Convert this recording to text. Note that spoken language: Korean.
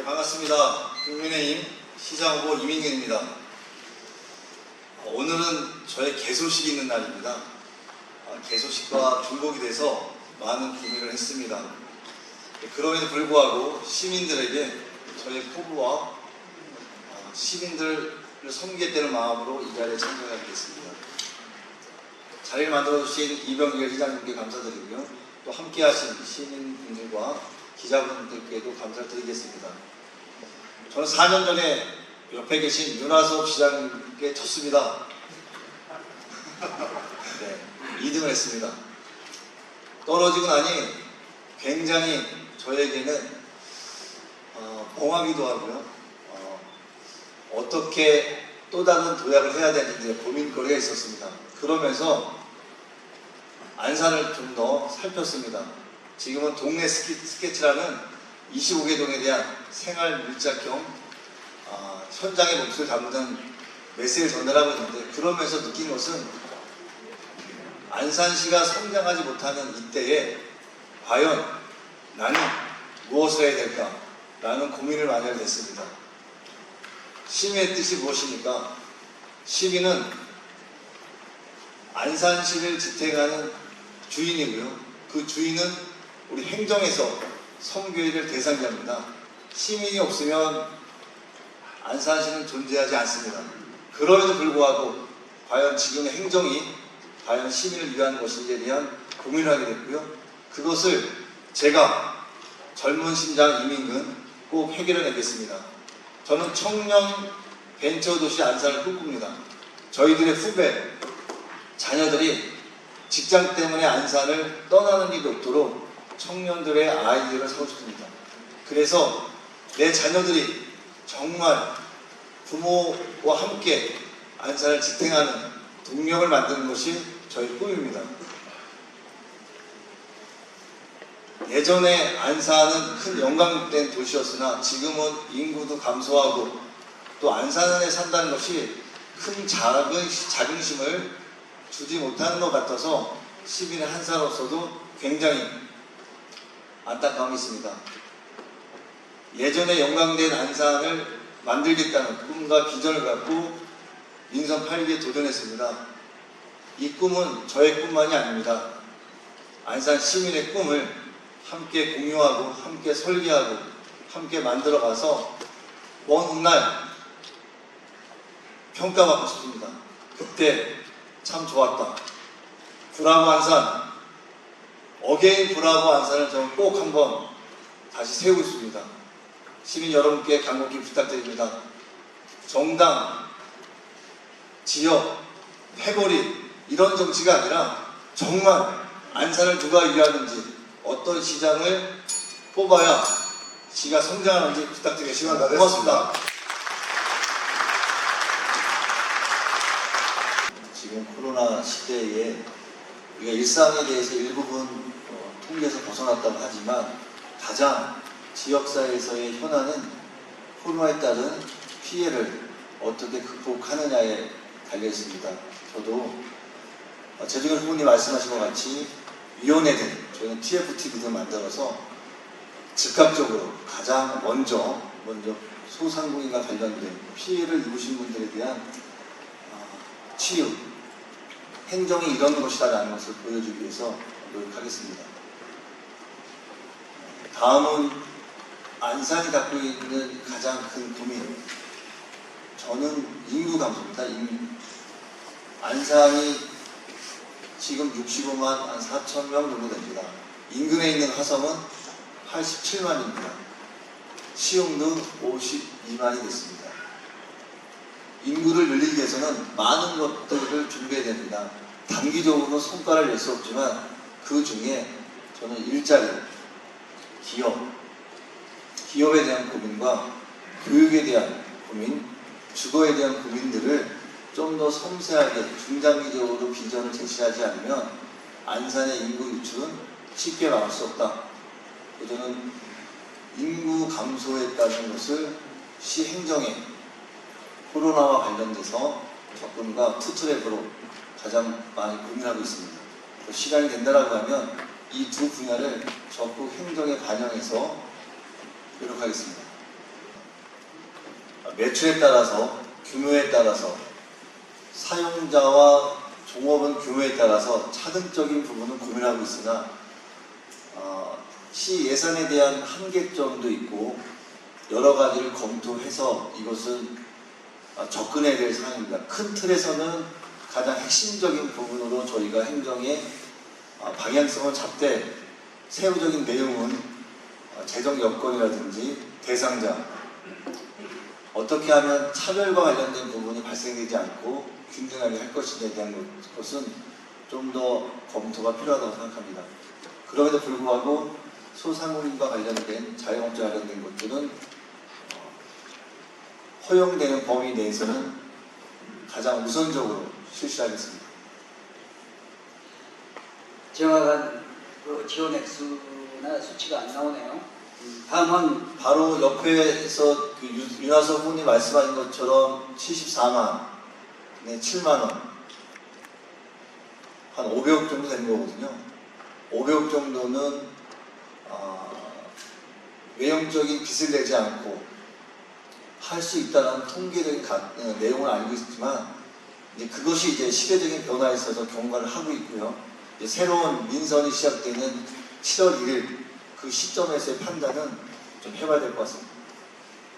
네, 반갑습니다. 국민의힘 시장 후보 이민근입니다. 어, 오늘은 저의 개소식이 있는 날입니다. 아, 개소식과 중복이 돼서 많은 고민을 했습니다. 네, 그럼에도 불구하고 시민들에게 저의 포부와 어, 시민들을 섬기겠다는 마음으로 이 자리에 참석하겠습니다. 자리를 만들어주신 이병길 시장님께 감사드리고요. 또 함께하신 시민분들과 기자분들께도 감사를 드리겠습니다. 저는 4년 전에 옆에 계신 윤하섭 시장님께 졌습니다. 네, 2등을 했습니다. 떨어지고 나니 굉장히 저에게는 어, 봉하기도 하고요. 어, 떻게 또 다른 도약을 해야 되는지 고민거리가 있었습니다. 그러면서 안산을 좀 더 살폈습니다. 지금은 동네 스케, 스케치 라는 25개 동에 대한 생활 밀착형 아, 현장의 몫을 담는 메시지를 전달하고 있는데 그러면서 느낀 것은 안산시가 성장하지 못하는 이때에 과연 나는 무엇을 해야 될까 라는 고민을 많이 하게 됐습니다. 시민의 뜻이 무엇입니까? 시민은 안산시를 지탱하는 주인이고요. 그 주인은 우리 행정에서 선교회를 대상자입니다. 시민이 없으면 안산시는 존재하지 않습니다. 그럼에도 불구하고 과연 지금의 행정이 과연 시민을 위한 것인지에 대한 고민을 하게 됐고요. 그것을 제가 젊은 심장 이민근 꼭 해결해내겠습니다. 저는 청년 벤처 도시 안산을 꿈꿉니다. 저희들의 후배, 자녀들이 직장 때문에 안산을 떠나는 일이 없도록 청년들의 아이디어를 사고 싶습니다. 그래서 내 자녀들이 정말 부모와 함께 안산을 지탱하는 동력을 만드는 것이 저희 꿈입니다. 예전에 안산은 큰 영광된 도시였으나 지금은 인구도 감소하고 또 안산에 산다는 것이 큰 자긍, 자긍심을 주지 못하는 것 같아서 시민의 한 사람으로서도 굉장히 안타까움이 있습니다. 예전에 영광된 안산을 만들겠다는 꿈과 비전을 갖고 민선 8기에 도전했습니다. 이 꿈은 저의 꿈만이 아닙니다. 안산 시민의 꿈을 함께 공유하고 함께 설계하고 함께 만들어가서 먼 훗날 평가받고 싶습니다. 그때 참 좋았다. 브라보 안산, 어게인 브라보 안산을 저는 꼭 한번 다시 세우고 있습니다. 시민 여러분께 간곡히 부탁드립니다. 정당, 지역, 패거리 이런 정치가 아니라 정말 안산을 누가 위하는지 어떤 시장을 뽑아야 시가 성장하는지 부탁드리겠습니다. 시간 다 고맙습니다. 지금 코로나 시대에 우리가 일상에 대해서 일부분 어, 통계에서 벗어났다고 하지만 가장 지역사회에서의 현안은 코로나에 따른 피해를 어떻게 극복하느냐에 달려 있습니다. 저도 어, 재중현 후보님 말씀하신 것 같이 위원회들, 저희는 TFTV도 만들어서 즉각적으로 가장 먼저 먼저 소상공인과 관련된 피해를 입으신 분들에 대한 어, 치유, 행정이 이런 것이다라는 것을 보여주기 위해서 노력하겠습니다. 다음은 안산이 갖고 있는 가장 큰 고민. 저는 인구 감소입니다. 인구. 안산이 지금 65만 한 4천 명 정도 됩니다. 인근에 있는 화성은 87만입니다. 시흥도 52만이 됐습니다. 인구를 늘리기 위해서는 많은 것들을 준비해야 됩니다. 단기적으로 성과를 낼 수 없지만 그 중에 저는 일자리, 기업, 기업에 대한 고민과 교육에 대한 고민, 주거에 대한 고민들을 좀 더 섬세하게 중장기적으로 비전을 제시하지 않으면 안산의 인구 유출은 쉽게 막을 수 없다. 저는 인구 감소에 따른 것을 시 행정에 코로나와 관련돼서 접근과 투트랙으로 가장 많이 고민하고 있습니다. 시간이 된다라고 하면 이 두 분야를 적극 행정에 반영해서 노력하겠습니다. 매출에 따라서 규모에 따라서 사용자와 종업원 규모에 따라서 차등적인 부분은 고민하고 있으나 어, 시 예산에 대한 한계점도 있고 여러 가지를 검토해서 이것은 아, 접근해야 될 사항입니다. 큰 틀에서는 가장 핵심적인 부분으로 저희가 행정의 아, 방향성을 잡되 세부적인 내용은 아, 재정 여건이라든지 대상자 어떻게 하면 차별과 관련된 부분이 발생되지 않고 균등하게 할 것인지에 대한 것- 것은 좀 더 검토가 필요하다고 생각합니다. 그럼에도 불구하고 소상공인과 관련된 자영업자 관련된 것들은 어, 허용되는 범위 내에서는 가장 우선적으로 실시하겠습니다. 정확한 그 지원 액수나 수치가 안 나오네요. 음, 다음은 바로 옆에서 그 유- 윤하석 후보님 말씀하신 것처럼 74만, 네, 7만 원, 한 500억 정도 되는 거거든요. 500억 정도는 아, 외형적인 빚을 내지 않고 할 수 있다는 통계적인 가- 어, 내용을 알고 있지만 이제 그것이 이제 시대적인 변화에 있어서 경과를 하고 있고요. 새로운 민선이 시작되는 7월 1일 그 시점에서의 판단은 좀 해봐야 될 것 같습니다.